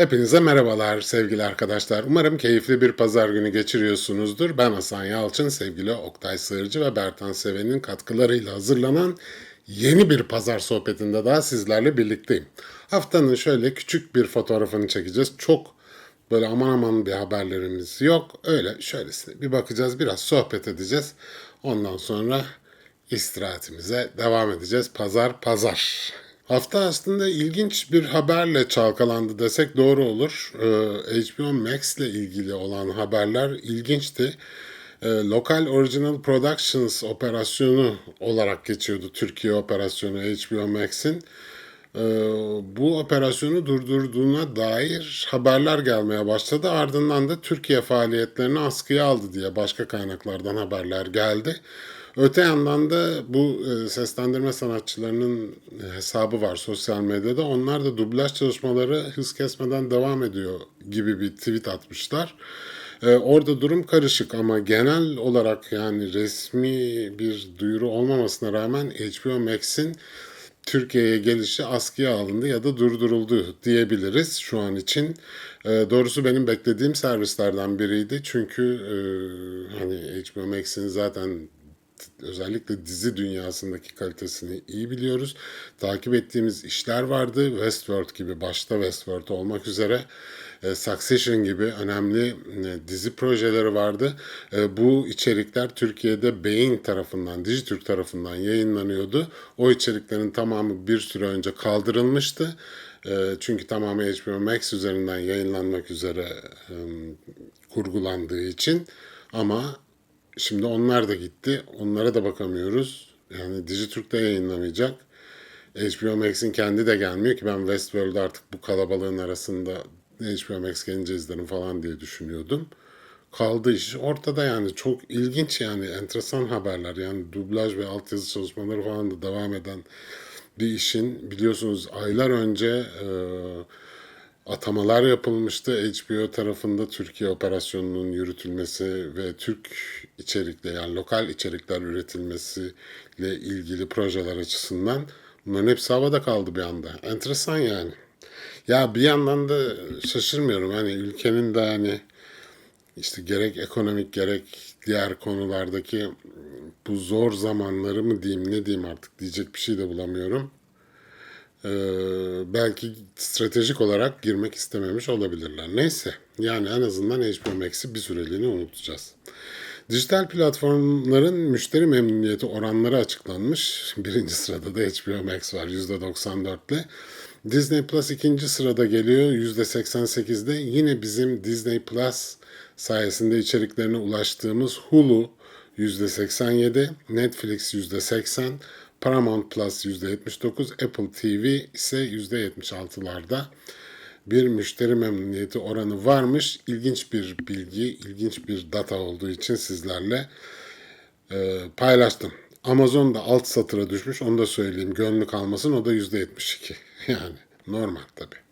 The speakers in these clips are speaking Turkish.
Hepinize merhabalar sevgili arkadaşlar. Umarım keyifli bir pazar günü geçiriyorsunuzdur. Ben Hasan Yalçın, sevgili Oktay Sığırcı ve Bertan Seven'in katkılarıyla hazırlanan yeni bir pazar sohbetinde daha sizlerle birlikteyim. Haftanın şöyle küçük bir fotoğrafını çekeceğiz. Çok böyle aman aman bir haberlerimiz yok. Öyle şöylesine bir bakacağız, biraz sohbet edeceğiz. Ondan sonra istirahatimize devam edeceğiz. Pazar pazar. Hafta aslında ilginç bir haberle çalkalandı desek doğru olur. Ee, HBO Max ile ilgili olan haberler ilginçti. Ee, Local Original Productions operasyonu olarak geçiyordu Türkiye operasyonu HBO Max'in. Ee, bu operasyonu durdurduğuna dair haberler gelmeye başladı. Ardından da Türkiye faaliyetlerini askıya aldı diye başka kaynaklardan haberler geldi. Öte yandan da bu e, seslendirme sanatçılarının hesabı var sosyal medyada. Onlar da dublaj çalışmaları hız kesmeden devam ediyor gibi bir tweet atmışlar. E, orada durum karışık ama genel olarak yani resmi bir duyuru olmamasına rağmen HBO Max'in Türkiye'ye gelişi askıya alındı ya da durduruldu diyebiliriz şu an için. E, doğrusu benim beklediğim servislerden biriydi. Çünkü hani HBO Max'in zaten özellikle dizi dünyasındaki kalitesini iyi biliyoruz. Takip ettiğimiz işler vardı. Westworld gibi başta Westworld olmak üzere e, Succession gibi önemli e, dizi projeleri vardı. E, bu içerikler Türkiye'de Beyin tarafından, Dijitürk tarafından yayınlanıyordu. O içeriklerin tamamı bir süre önce kaldırılmıştı. Çünkü tamamı HBO Max üzerinden yayınlanmak üzere kurgulandığı için ama Şimdi onlar da gitti. Onlara da bakamıyoruz. Yani Dijitürk'te yayınlamayacak. HBO Max'in kendi de gelmiyor ki ben Westworld artık bu kalabalığın arasında HBO Max gelince izlerim falan diye düşünüyordum. Kaldı iş ortada yani çok ilginç yani enteresan haberler yani dublaj ve altyazı çalışmaları falan da devam eden bir işin biliyorsunuz aylar önce e, atamalar yapılmıştı. HBO tarafında Türkiye operasyonunun yürütülmesi ve Türk içerikle yani lokal içerikler üretilmesiyle ilgili projeler açısından bunların hepsi havada kaldı bir anda. Enteresan yani. Ya bir yandan da şaşırmıyorum. Hani ülkenin de hani işte gerek ekonomik gerek diğer konulardaki bu zor zamanları mı diyeyim ne diyeyim artık diyecek bir şey de bulamıyorum e, belki stratejik olarak girmek istememiş olabilirler. Neyse yani en azından HBO Max'i bir süreliğine unutacağız. Dijital platformların müşteri memnuniyeti oranları açıklanmış. Birinci sırada da HBO Max var %94 ile. Disney Plus ikinci sırada geliyor %88'de. Yine bizim Disney Plus sayesinde içeriklerine ulaştığımız Hulu %87, Netflix %80, Paramount Plus %79, Apple TV ise %76'larda bir müşteri memnuniyeti oranı varmış. İlginç bir bilgi, ilginç bir data olduğu için sizlerle e, paylaştım. Amazon da alt satıra düşmüş. Onu da söyleyeyim. Gönlük almasın. O da %72. Yani normal tabii.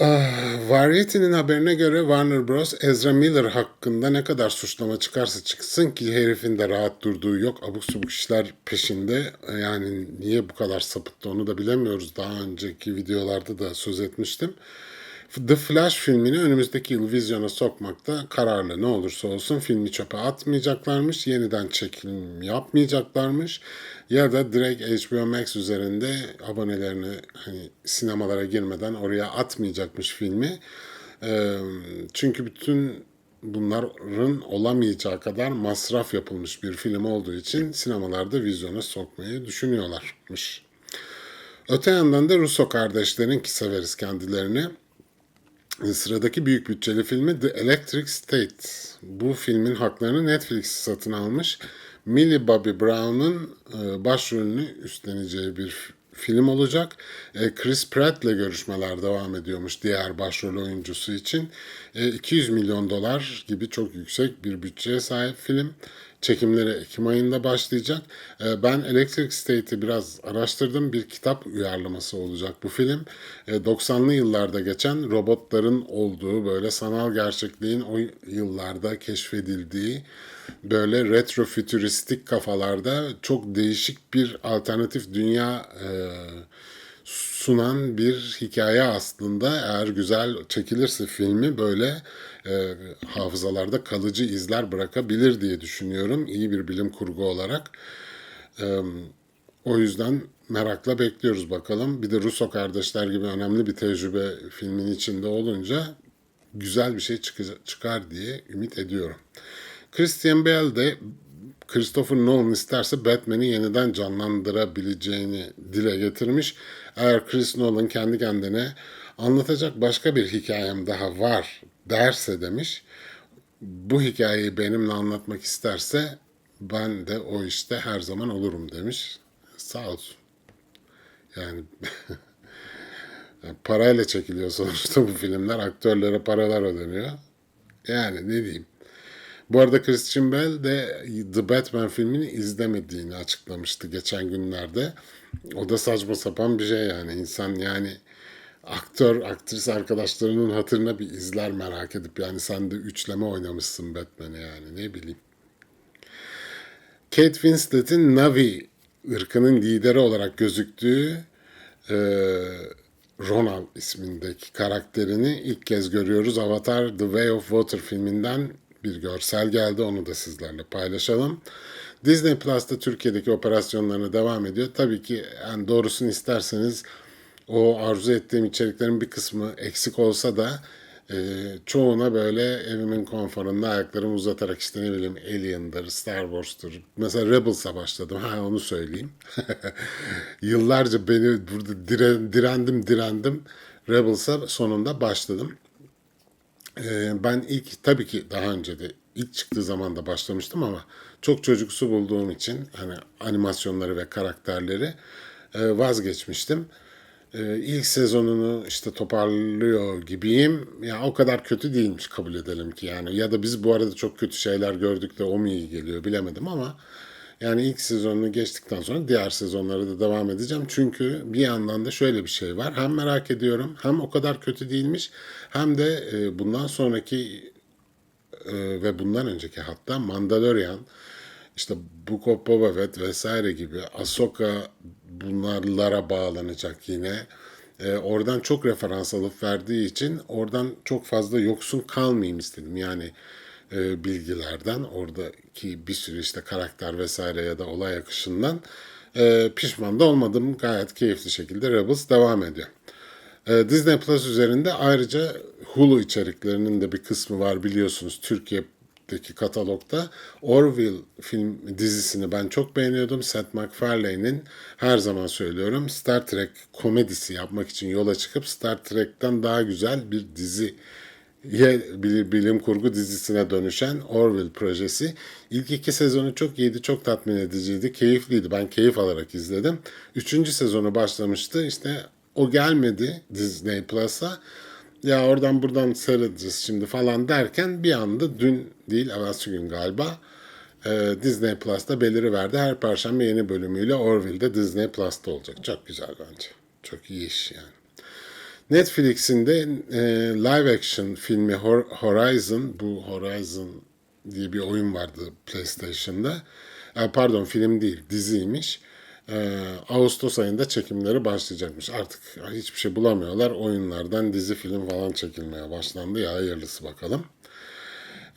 Ah, Variety'nin haberine göre Warner Bros. Ezra Miller hakkında ne kadar suçlama çıkarsa çıksın ki herifin de rahat durduğu yok. Abuk subuk işler peşinde. Yani niye bu kadar sapıttı onu da bilemiyoruz. Daha önceki videolarda da söz etmiştim. The Flash filmini önümüzdeki yıl vizyona sokmakta kararlı ne olursa olsun filmi çöpe atmayacaklarmış, yeniden çekim yapmayacaklarmış ya da direkt HBO Max üzerinde abonelerini hani sinemalara girmeden oraya atmayacakmış filmi. çünkü bütün bunların olamayacağı kadar masraf yapılmış bir film olduğu için sinemalarda vizyona sokmayı düşünüyorlarmış. Öte yandan da Russo kardeşlerin ki severiz kendilerini Sıradaki büyük bütçeli filmi The Electric State. Bu filmin haklarını Netflix satın almış. Millie Bobby Brown'un e, başrolünü üstleneceği bir film olacak. E, Chris Pratt ile görüşmeler devam ediyormuş diğer başrol oyuncusu için. 200 e, milyon dolar gibi çok yüksek bir bütçeye sahip film. Çekimleri Ekim ayında başlayacak. Ben Electric State'i biraz araştırdım. Bir kitap uyarlaması olacak bu film. 90'lı yıllarda geçen robotların olduğu böyle sanal gerçekliğin o yıllarda keşfedildiği böyle retrofütüristik kafalarda çok değişik bir alternatif dünya e, sunan bir hikaye aslında. Eğer güzel çekilirse filmi böyle e, hafızalarda kalıcı izler bırakabilir diye düşünüyorum. İyi bir bilim kurgu olarak. E, o yüzden merakla bekliyoruz bakalım. Bir de Russo kardeşler gibi önemli bir tecrübe filmin içinde olunca güzel bir şey çıkı- çıkar diye ümit ediyorum. Christian Bale de Christopher Nolan isterse Batman'i yeniden canlandırabileceğini dile getirmiş. Eğer Chris Nolan kendi kendine anlatacak başka bir hikayem daha var derse demiş. Bu hikayeyi benimle anlatmak isterse ben de o işte her zaman olurum demiş. Sağ olsun. Yani Yani parayla çekiliyor sonuçta bu filmler. Aktörlere paralar ödeniyor. Yani ne diyeyim. Bu arada Christian Bale de The Batman filmini izlemediğini açıklamıştı geçen günlerde. O da saçma sapan bir şey yani. insan yani aktör, aktris arkadaşlarının hatırına bir izler merak edip yani sen de üçleme oynamışsın Batman'i yani ne bileyim. Kate Winslet'in Navi ırkının lideri olarak gözüktüğü e, Ronald ismindeki karakterini ilk kez görüyoruz. Avatar The Way of Water filminden bir görsel geldi. Onu da sizlerle paylaşalım. Disney Plus'ta Türkiye'deki operasyonlarına devam ediyor. Tabii ki yani doğrusunu isterseniz o arzu ettiğim içeriklerin bir kısmı eksik olsa da e, çoğuna böyle evimin konforunda ayaklarımı uzatarak işte ne bileyim Alien'dır, Star Wars'tur. Mesela Rebels'a başladım. Ha onu söyleyeyim. Yıllarca beni burada dire, direndim direndim. Rebels'a sonunda başladım. E, ben ilk tabii ki daha önce de ilk çıktığı zaman da başlamıştım ama çok çocuksu bulduğum için hani animasyonları ve karakterleri e, vazgeçmiştim. Ee, ilk sezonunu işte toparlıyor gibiyim. Ya o kadar kötü değilmiş kabul edelim ki yani. Ya da biz bu arada çok kötü şeyler gördük de o mu iyi geliyor bilemedim ama yani ilk sezonunu geçtikten sonra diğer sezonlara da devam edeceğim. Çünkü bir yandan da şöyle bir şey var. Hem merak ediyorum hem o kadar kötü değilmiş hem de e, bundan sonraki e, ve bundan önceki hatta Mandalorian işte Book of Boba Fett vesaire gibi Ahsoka bunlarlara bağlanacak yine. E, oradan çok referans alıp verdiği için oradan çok fazla yoksun kalmayayım istedim. Yani e, bilgilerden oradaki bir sürü işte karakter vesaire ya da olay akışından e, pişman da olmadım. Gayet keyifli şekilde Rebels devam ediyor. E, Disney Plus üzerinde ayrıca Hulu içeriklerinin de bir kısmı var biliyorsunuz Türkiye'deki katalogda. Orville film dizisini ben çok beğeniyordum. Seth MacFarlane'in her zaman söylüyorum Star Trek komedisi yapmak için yola çıkıp Star Trek'ten daha güzel bir dizi bilim kurgu dizisine dönüşen Orville projesi. İlk iki sezonu çok iyiydi, çok tatmin ediciydi, keyifliydi. Ben keyif alarak izledim. Üçüncü sezonu başlamıştı. İşte o gelmedi Disney Plus'a. Ya oradan buradan seyredeceğiz şimdi falan derken bir anda dün değil evvelsi gün galiba e, Disney Plus'ta beliri verdi. Her perşembe yeni bölümüyle Orville'de Disney Plus'ta olacak. Çok güzel bence. Çok iyi iş yani. Netflix'in de e, live action filmi Horizon, bu Horizon diye bir oyun vardı PlayStation'da. E, pardon film değil, diziymiş. E, Ağustos ayında çekimleri başlayacakmış. Artık hiçbir şey bulamıyorlar. Oyunlardan dizi film falan çekilmeye başlandı. Ya hayırlısı bakalım.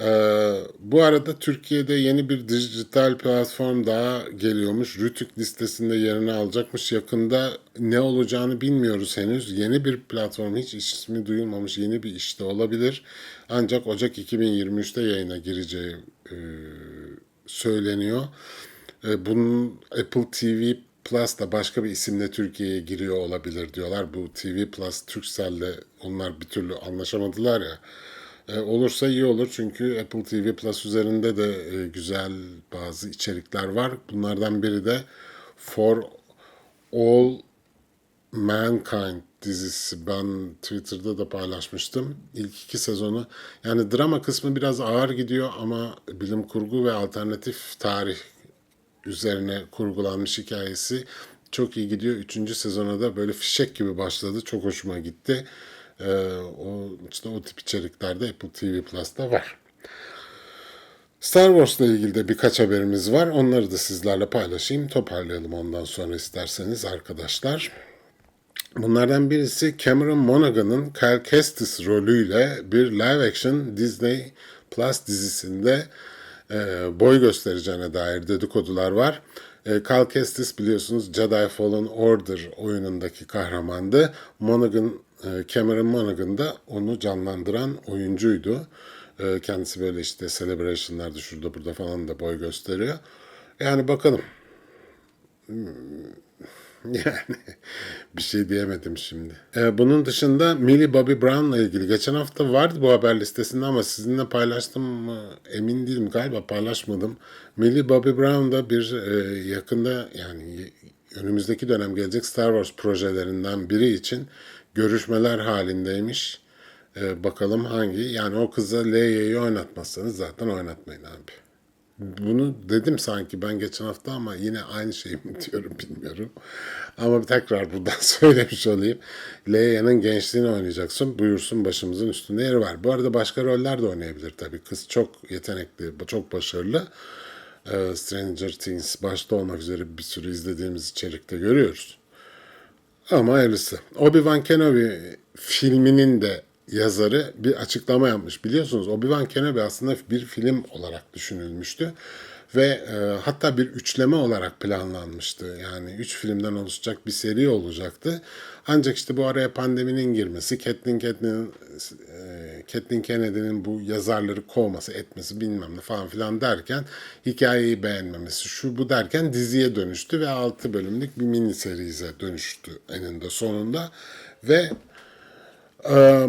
Ee, bu arada Türkiye'de yeni bir dijital platform daha geliyormuş. Rütük listesinde yerini alacakmış. Yakında ne olacağını bilmiyoruz henüz. Yeni bir platform hiç ismi duyulmamış yeni bir işte olabilir. Ancak Ocak 2023'te yayına gireceği e, söyleniyor. E, bunun Apple TV Plus da başka bir isimle Türkiye'ye giriyor olabilir diyorlar. Bu TV Plus Turkcell'le onlar bir türlü anlaşamadılar ya. E, olursa iyi olur çünkü Apple TV Plus üzerinde de e, güzel bazı içerikler var. Bunlardan biri de For All Mankind dizisi. Ben Twitter'da da paylaşmıştım. İlk iki sezonu. Yani drama kısmı biraz ağır gidiyor ama bilim kurgu ve alternatif tarih üzerine kurgulanmış hikayesi çok iyi gidiyor. Üçüncü sezona da böyle fişek gibi başladı. Çok hoşuma gitti. Ee, o işte o tip içeriklerde Apple TV Plus'ta var. Star Wars'la ilgili de birkaç haberimiz var. Onları da sizlerle paylaşayım. Toparlayalım ondan sonra isterseniz arkadaşlar. Bunlardan birisi Cameron Monaghan'ın Cal Kestis rolüyle bir live action Disney Plus dizisinde e, boy göstereceğine dair dedikodular var. E, Cal Kestis biliyorsunuz Jedi Fallen Order oyunundaki kahramandı. Monaghan, e, Cameron Monaghan da onu canlandıran oyuncuydu. E, kendisi böyle işte celebration'larda şurada burada falan da boy gösteriyor. Yani bakalım. Yani bir şey diyemedim şimdi. Ee, bunun dışında Millie Bobby Brown'la ilgili geçen hafta vardı bu haber listesinde ama sizinle paylaştım mı emin değilim galiba paylaşmadım. Millie Bobby Brown da bir e, yakında yani önümüzdeki dönem gelecek Star Wars projelerinden biri için görüşmeler halindeymiş. Ee, bakalım hangi yani o kıza Leia'yı oynatmazsanız zaten oynatmayın abi. Bunu dedim sanki ben geçen hafta ama yine aynı şeyi mi diyorum bilmiyorum. Ama tekrar buradan söylemiş olayım. Leia'nın gençliğini oynayacaksın. Buyursun başımızın üstünde yeri var. Bu arada başka roller de oynayabilir tabii. Kız çok yetenekli, çok başarılı. Ee, Stranger Things başta olmak üzere bir sürü izlediğimiz içerikte görüyoruz. Ama hayırlısı. Obi-Wan Kenobi filminin de yazarı bir açıklama yapmış. Biliyorsunuz Obi-Wan Kenobi aslında bir film olarak düşünülmüştü. Ve e, hatta bir üçleme olarak planlanmıştı. Yani üç filmden oluşacak bir seri olacaktı. Ancak işte bu araya pandeminin girmesi, Kathleen, Kathleen, e, Kathleen Kennedy'nin bu yazarları kovması, etmesi bilmem ne falan filan derken hikayeyi beğenmemesi, şu bu derken diziye dönüştü ve 6 bölümlük bir mini serize dönüştü eninde sonunda. Ve e,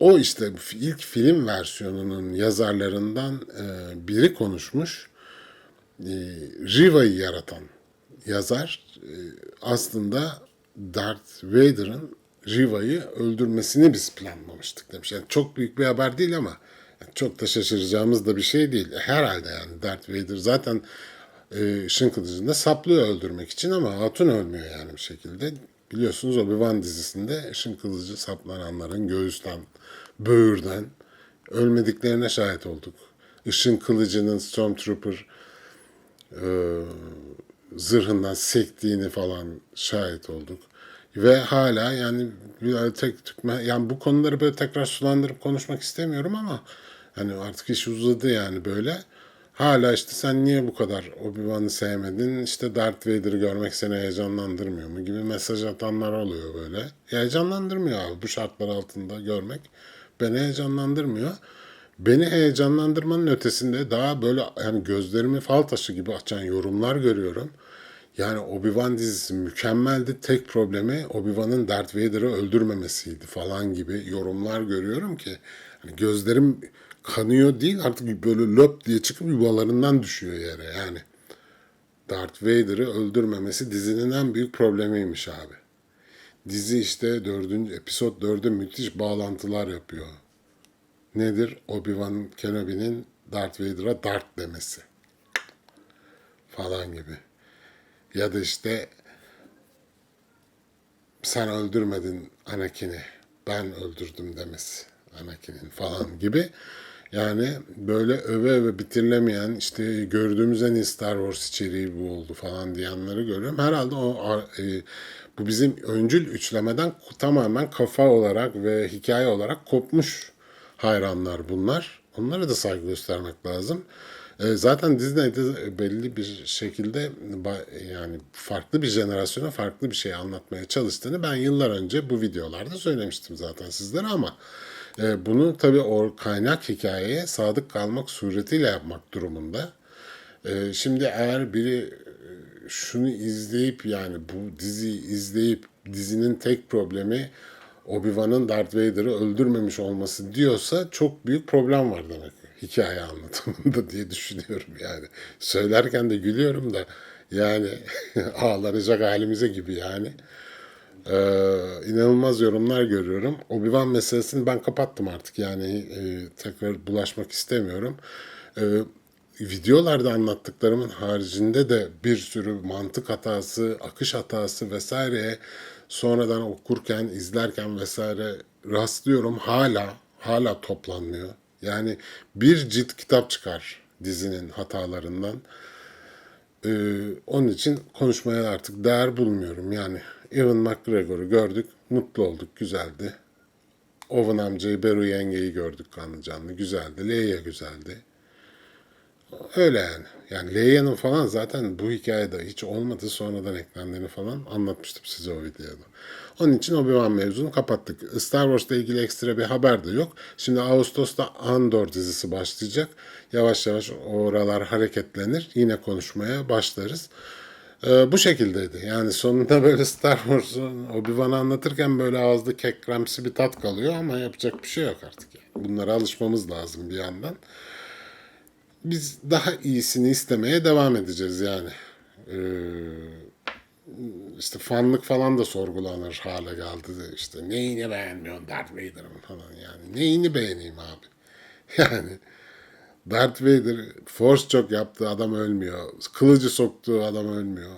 o işte ilk film versiyonunun yazarlarından e, biri konuşmuş. E, Riva'yı yaratan yazar e, aslında Darth Vader'ın Riva'yı öldürmesini biz planlamıştık demiş. Yani çok büyük bir haber değil ama çok da şaşıracağımız da bir şey değil. Herhalde yani Darth Vader zaten e, ışın kılıcında saplıyor öldürmek için ama Hatun ölmüyor yani bir şekilde. Biliyorsunuz Obi-Wan dizisinde ışın kılıcı saplananların göğüsten, böğürden ölmediklerine şahit olduk. Işın kılıcının Stormtrooper e, zırhından sektiğini falan şahit olduk. Ve hala yani bir tek tükme, yani bu konuları böyle tekrar sulandırıp konuşmak istemiyorum ama hani artık iş uzadı yani böyle. Hala işte sen niye bu kadar Obi-Wan'ı sevmedin? İşte Darth Vader'ı görmek seni heyecanlandırmıyor mu? Gibi mesaj atanlar oluyor böyle. Heyecanlandırmıyor abi bu şartlar altında görmek. Beni heyecanlandırmıyor. Beni heyecanlandırmanın ötesinde daha böyle yani gözlerimi fal taşı gibi açan yorumlar görüyorum. Yani Obi-Wan dizisi mükemmeldi. Tek problemi Obi-Wan'ın Darth Vader'ı öldürmemesiydi falan gibi yorumlar görüyorum ki hani gözlerim kanıyor değil artık böyle löp diye çıkıp yuvalarından düşüyor yere yani. Darth Vader'ı öldürmemesi dizinin en büyük problemiymiş abi. Dizi işte dördüncü episod dörde müthiş bağlantılar yapıyor. Nedir? Obi-Wan Kenobi'nin Darth Vader'a Dart demesi. Falan gibi. Ya da işte sen öldürmedin Anakin'i, ben öldürdüm demesi Anakin'in falan gibi. Yani böyle öve öve bitirilemeyen işte gördüğümüz en iyi Star Wars içeriği bu oldu falan diyenleri görüyorum. Herhalde o e, bu bizim öncül üçlemeden tamamen kafa olarak ve hikaye olarak kopmuş hayranlar bunlar. Onlara da saygı göstermek lazım. E, zaten Disney'de belli bir şekilde yani farklı bir jenerasyona farklı bir şey anlatmaya çalıştığını ben yıllar önce bu videolarda söylemiştim zaten sizlere ama e, bunu tabii o kaynak hikayeye sadık kalmak suretiyle yapmak durumunda. E, şimdi eğer biri şunu izleyip yani bu diziyi izleyip dizinin tek problemi Obi-Wan'ın Darth Vader'ı öldürmemiş olması diyorsa çok büyük problem var demek hikaye anlatımında diye düşünüyorum yani. Söylerken de gülüyorum da yani ağlanacak halimize gibi yani. Ee, inanılmaz yorumlar görüyorum. Obi-Wan meselesini ben kapattım artık yani e, tekrar bulaşmak istemiyorum. Ee, videolarda anlattıklarımın haricinde de bir sürü mantık hatası, akış hatası vesaireye sonradan okurken, izlerken vesaire rastlıyorum. Hala, hala toplanmıyor. Yani bir cilt kitap çıkar dizinin hatalarından. Ee, onun için konuşmaya artık değer bulmuyorum. Yani Ewan McGregor'u gördük. Mutlu olduk. Güzeldi. Owen amcayı, Beru yengeyi gördük kanlı canlı. Güzeldi. Leia güzeldi. Öyle yani. Yani Leia'nın falan zaten bu hikayede hiç olmadı sonradan eklendiğini falan anlatmıştım size o videoda. Onun için Obi-Wan mevzunu kapattık. Star Wars'la ilgili ekstra bir haber de yok. Şimdi Ağustos'ta Andor dizisi başlayacak. Yavaş yavaş oralar hareketlenir. Yine konuşmaya başlarız. Ee, bu şekildeydi. Yani sonunda böyle Star Wars'un Obi-Wan'ı anlatırken böyle ağızda kekremsi bir tat kalıyor ama yapacak bir şey yok artık. Yani. Bunlara alışmamız lazım bir yandan biz daha iyisini istemeye devam edeceğiz yani. Ee, işte fanlık falan da sorgulanır hale geldi. İşte neyini beğenmiyorsun Darth Vader'ın falan yani. Neyini beğeneyim abi? Yani Darth Vader Force çok yaptığı adam ölmüyor. Kılıcı soktuğu adam ölmüyor.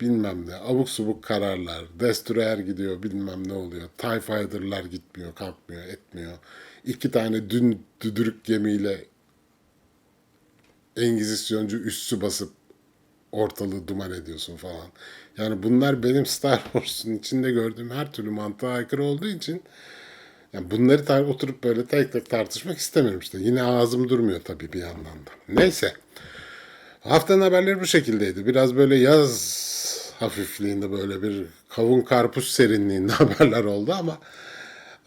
Bilmem ne. Abuk subuk kararlar. Destroyer gidiyor bilmem ne oluyor. TIE Fighter'lar gitmiyor, kalkmıyor, etmiyor. İki tane dün düdürük gemiyle Engizisyoncu üssü basıp ortalığı duman ediyorsun falan. Yani bunlar benim Star Wars'un içinde gördüğüm her türlü mantığa aykırı olduğu için yani bunları tar- oturup böyle tek tek tartışmak istemiyorum işte. Yine ağzım durmuyor tabii bir yandan da. Neyse. Haftanın haberleri bu şekildeydi. Biraz böyle yaz hafifliğinde böyle bir kavun karpuz serinliğinde haberler oldu ama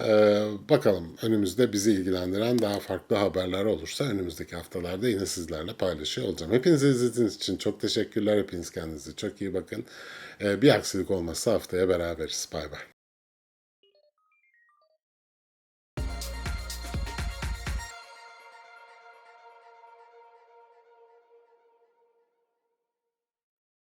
ee, bakalım önümüzde bizi ilgilendiren daha farklı haberler olursa önümüzdeki haftalarda yine sizlerle paylaşıyor olacağım. Hepinize izlediğiniz için çok teşekkürler. Hepiniz kendinize çok iyi bakın. Ee, bir aksilik olmazsa haftaya beraberiz. Bay bay.